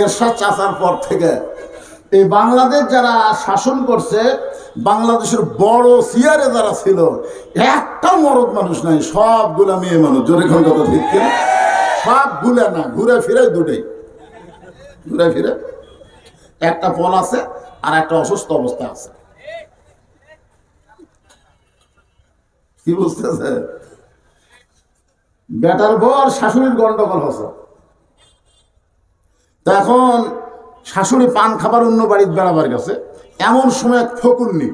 এরশাদ চাচার পর থেকে। এই বাংলাদেশ যারা শাসন করছে, বাংলাদেশের বড় সিয়ারে যারা ছিল, একটা মরদ মানুষ নাই, সবগুলা মেয়ে মানুষ। জোরে কথা ঠিক কিনা সব না, ঘুরে ফিরে দুটোই। ঘুরে ফিরে। একটা পল আছে, আর একটা অসুস্থ অবস্থা আছে। কি বুঝতেছে? বেটার বউ আর শাশুড়ির গন্ডগোল হচ্ছে। তো এখন শাশুড়ি পান খাবার অন্য বাড়ির বেড়াবার গেছে। এমন সময় এক ফকুন্নি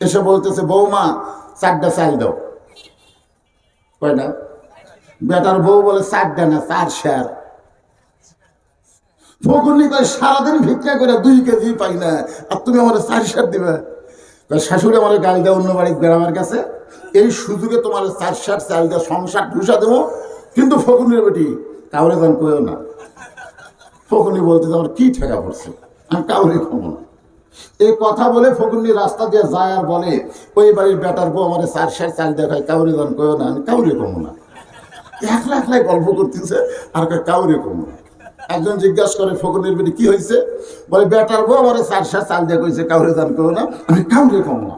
এসে বলতেছে, বৌমা, চারটা চাল দাও। কয়টা বেটার বউ বলে, চারটা না, চার শেয়ার। ফকুন্নি কয়, সারাদিন ভিক্ষা করে দুই কেজি পাই না, আর তুমি আমার চার শেয়ার দিবে। শাশুড়ি আমার গাড়ি দেয় অন্য বাড়ির বেড়াবার কাছে এই সুযোগে তোমার চার শেয়ার চাল দেওয়া সংসার ঢুসা দেবো। কিন্তু ফকুন্নির বেটি তাহলে গান কেউ না। ফকুনি বলতে আমার কি ঠেকা পড়ছে? আমি কাউরে খাব না। এই কথা বলে ফকুনি রাস্তা দিয়ে যায় আর বলে, ওই বাড়ির বেটার বউ আমার চার শের চাল দেখায়, কাউরে গান কেউ না, আমি কাউরে কমো না। একলা একলাই গল্প করতেছে, আর কাউরে কমো না। একজন জিজ্ঞাসা করে ফকুনির বেটি, কি হয়েছে বলে, বেটার বউ আমার চার শের চাল দিয়ে কইছে কাউরে গান কেউ না, আমি কাউরে কমো না।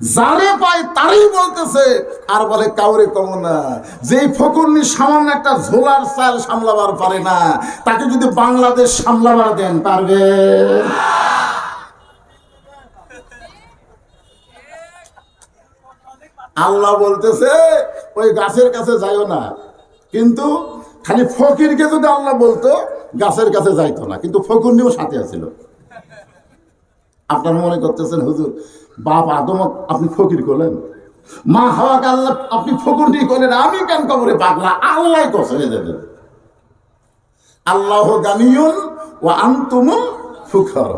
যারে পায় তারই বলতেছে। আর বলে, কাউরে কম না। যে ফকুরনি সামান্য একটা ঝোলার চাল সামলাবার পারে না, তাকে যদি বাংলাদেশ সামলাবার দেন, পারবে? আল্লাহ বলতেছে, ওই গাছের কাছে যাইও না। কিন্তু খালি ফকিরকে যদি আল্লাহ বলতো, গাছের কাছে যাইতো না। কিন্তু ফকুরনিও সাথে আছিল। আপনারা মনে করতেছেন, হুজুর বাপ আদম, আপনি ফকির করলেন। মা হাওয়াকে আল্লাহ আপনি ফকুরনি করলেন। আমি কেন কবরে পাগলা? আল্লাহ কসরে দেবেন আল্লাহ গানিয়ন ও আন্তুমুল ফুখর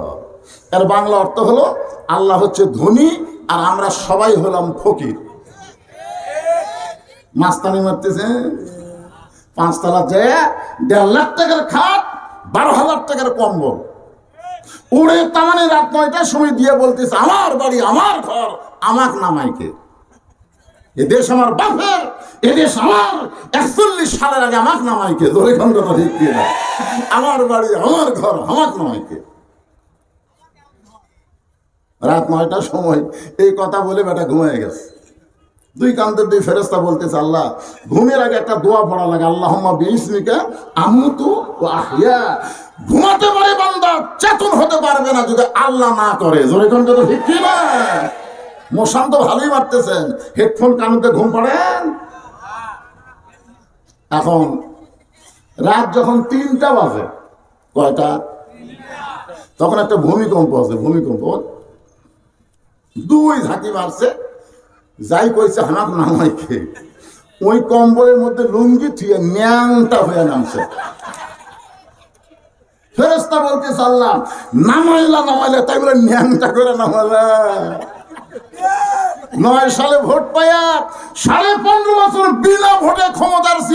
এর বাংলা অর্থ হলো, আল্লাহ হচ্ছে ধনী আর আমরা সবাই হলাম ফকির। মাস্তানি মারতেছে। পাঁচতলা যে দেড় লাখ টাকার খাট, বারো হাজার টাকার কম্বল। উড়ে তামানে রাত নয়টার সময় দিয়ে বলতেছে, আমার বাড়ি, আমার ঘর আমার নামাইকে এ দেশ আমার বাপের এ দেশ আমার একচল্লিশ সালের আগে আমার নামাইকে ধরে কথা ঠিক কি না? আমার বাড়ি, আমার ঘর আমার নামাইকে রাত নয়টার সময় এই কথা বলে বেটা ঘুমিয়ে গেছে। দুই কান্তের দুই ফেরেস্তা বলতেছে, আল্লাহ, ঘুমের আগে একটা দোয়া পড়া লাগে। আল্লাহ বিসমিকা আমুতু আহিয়া। ঘুমাতে পারে বান্দা, চেতন হতে পারবে না যদি আল্লাহ না করে। জোরে কোন কথা ঠিক না? মশান তো ভালোই মারতেছেন। হেডফোন কানুতে ঘুম পড়েন এখন রাত যখন তিনটা বাজে, কয়টা? তখন একটা ভূমিকম্প আছে, ভূমিকম্প। দুই ঝাঁকি মারছে। যাই কইছে হানাত নামাইকে ওই কম্বলের মধ্যে লুঙ্গি থুয়ে ন্যাংটা হয়ে নামছে। ফেরস্তা বলতে চাল্লাম, নামাইলা নামাইলা। তাই বলে ন্যাংটা করে নামাইলা নয় সালে ভোট পাইয়া সাড়ে পনেরো বছর বিনা ভোটে ক্ষমতার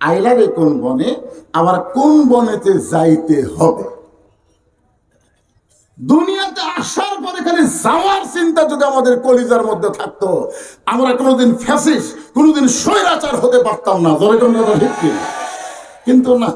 আইলারে কোন বনে, আবার কোন বনেতে যাইতে হবে? দুনিয়াতে আসার পরে খালি যাওয়ার চিন্তা যদি আমাদের কলিজার মধ্যে থাকতো, আমরা কোনোদিন ফ্যাসিস কোনোদিন স্বৈরাচার হতে পারতাম না। ধরে কোনো? কিন্তু না